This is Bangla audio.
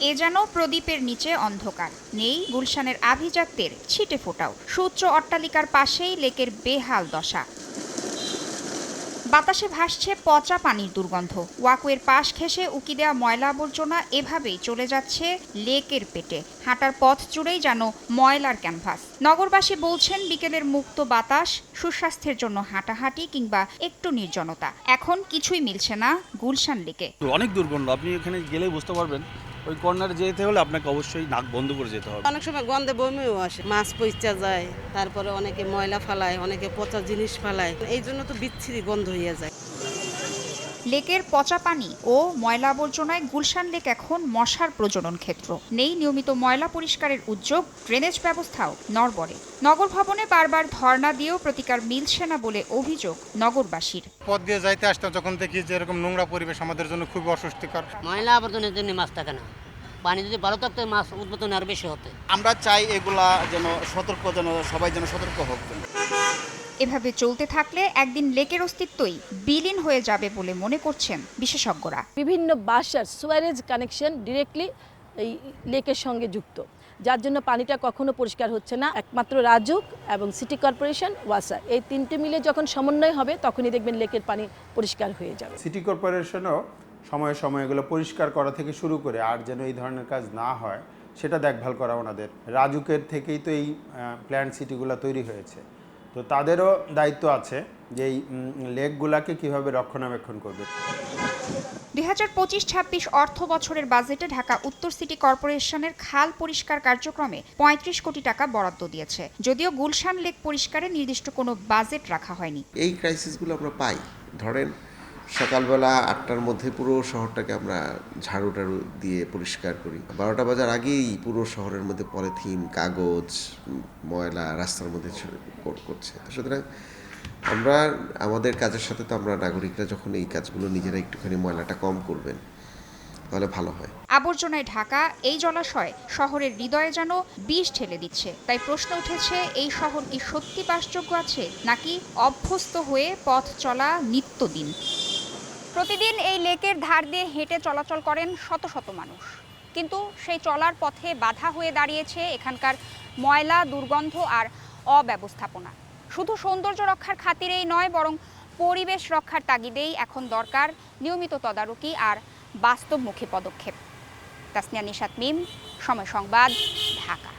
এ যেন প্রদীপের নিচে অন্ধকার। নেই গুলশানের আভিজাত্যের, ছিটে ফোটাও। সূত্র অট্টালিকার পাশেই লেকের বেহাল দশা। বাতাসে ভাসছে পচা পানির দুর্গন্ধ। ওয়াকওয়ের পাশ ঘেঁষে উকি দেওয়া ময়লা আবর্জনা এভাবেই চলে যাচ্ছে লেকের পেটে। হাঁটার পথ জুড়েই যেন ময়লার ক্যানভাস। নগরবাসী বলছেন বিকেলের মুক্ত বাতাস, সুস্বাস্থ্যের জন্য হাঁটাহাঁটি কিংবা একটু নির্জনতা। এখন কিছুই মিলছে না গুলশান লেকে। অনেক দুর্গন্ধ। আপনি এখানে গেলেই বুঝতে পারবেন। ওই কর্নারে যেতে হলে আপনাকে অবশ্যই নাক বন্ধ করে যেতে হবে। অনেক সময় গন্ধে বমিও আসে, মাছ পইচা যায়, তারপরে অনেকে ময়লা ফালায়, অনেকে পচা জিনিস ফালায় এই জন্য তো বিচ্ছিরি গন্ধ হয়ে যায়। লেকের পচা পানি ও ময়লা আবর্জনায় গুলশান লেক এখন মশার প্রজনন ক্ষেত্র। নেই নিয়মিত ময়লা পরিষ্কারের উদ্যোগ ড্রেনেজ ব্যবস্থাও নড়বড়ে। নগর ভবনে বারবার ধর্ণা দিয়েও প্রতিকার মিলছে না বলে অভিযোগ নগরবাসীর। পথ দিয়ে যাইতে আসতাম যখন দেখি যে এরকম নোংরা পরিবেশ আমাদের জন্য খুবই অস্বস্তিকর। ময়লা আবর্জনের জন্য মাছ থাকে না। পানি যদি ভালো থাকতো মাছ উৎপাদন আর বেশি হতে। আমরা চাই এগুলা যেন সতর্ক যেন সবাই যেন সতর্ক হোক। এভাবে চলতে থাকলে একদিন লেকের অস্তিত্বই বিলীন হয়ে যাবে বলে মনে করছেন বিশেষজ্ঞরা। বিভিন্ন বাসার সুয়ারেজ কানেকশন ডিরেক্টলি এই লেকের সঙ্গে যুক্ত। যার জন্য পানিটা কখনো পরিষ্কার হচ্ছে না। একমাত্র রাজুক এবং সিটি কর্পোরেশন ওয়াসা। এই তিনটে মিলে যখন সমন্বয় হবে তখনই দেখবেন লেকের পানি পরিষ্কার হয়ে যাবে। সিটি কর্পোরেশনও সময়ে সময়ে এগুলো পরিষ্কার করা থেকে শুরু করে আর যেন এই ধরনের কাজ না হয় সেটা দেখভাল করা ওনাদের। রাজুকের থেকেই তো এই প্ল্যান্ট সিটিগুলো তৈরি হয়েছে। তো তাদেরও দায়িত্ব আছে যে এই লেকগুলোকে কীভাবে রক্ষণাবেক্ষণ করবে। দুই হাজার পঁচিশ ছাব্বিশ অর্থ বছরের বাজেটে ঢাকা উত্তর সিটি কর্পোরেশনের খাল পরিষ্কার কার্যক্রমে পঁয়ত্রিশ কোটি টাকা বরাদ্দ দিয়েছে। যদিও গুলশান লেক পরিষ্কারে নির্দিষ্ট কোনো বাজেট রাখা হয়নি। এই ক্রাইসিসগুলো আমরা পাই। ধরেন সকালবেলা আটটার মধ্যে পুরো শহরটাকে আমরা ঝাড়ু টাড়ু দিয়ে পরিষ্কার করি। বারোটা বাজার আগেই পুরো শহরের মধ্যে পলিথিন, কাগজ, ময়লা রাস্তার মধ্যে করছে। সুতরাং আমরা, আমাদের কাজের সাথে তো আমরা নাগরিকরা যখন এই কাজগুলো নিজেরা একটুখানি ময়লাটা কম করবেন, তাহলে ভালো হয়। আবর্জনায় ঢাকা, এই জলাশয় শহরের হৃদয়ে যেন বিষ ঠেলে দিচ্ছে। তাই প্রশ্ন উঠেছে, এই শহর কি সত্যি বাসযোগ্য আছে, নাকি অভ্যস্ত হয়ে পথ চলা নিত্যদিন? প্রতিদিন এই লেকের ধার দিয়ে হেঁটে চলাচল করেন শত শত মানুষ। কিন্তু সেই চলার পথে বাধা হয়ে দাঁড়িয়েছে এখানকার ময়লা, দুর্গন্ধ আর অব্যবস্থাপনা। শুধু সৌন্দর্য রক্ষার খাতিরেই নয়, বরং পরিবেশ রক্ষার তাগিদেই এখন দরকার নিয়মিত তদারকি আর বাস্তবমুখী পদক্ষেপ। তাসনিয়া নিশাত মিম, সময় সংবাদ, ঢাকা।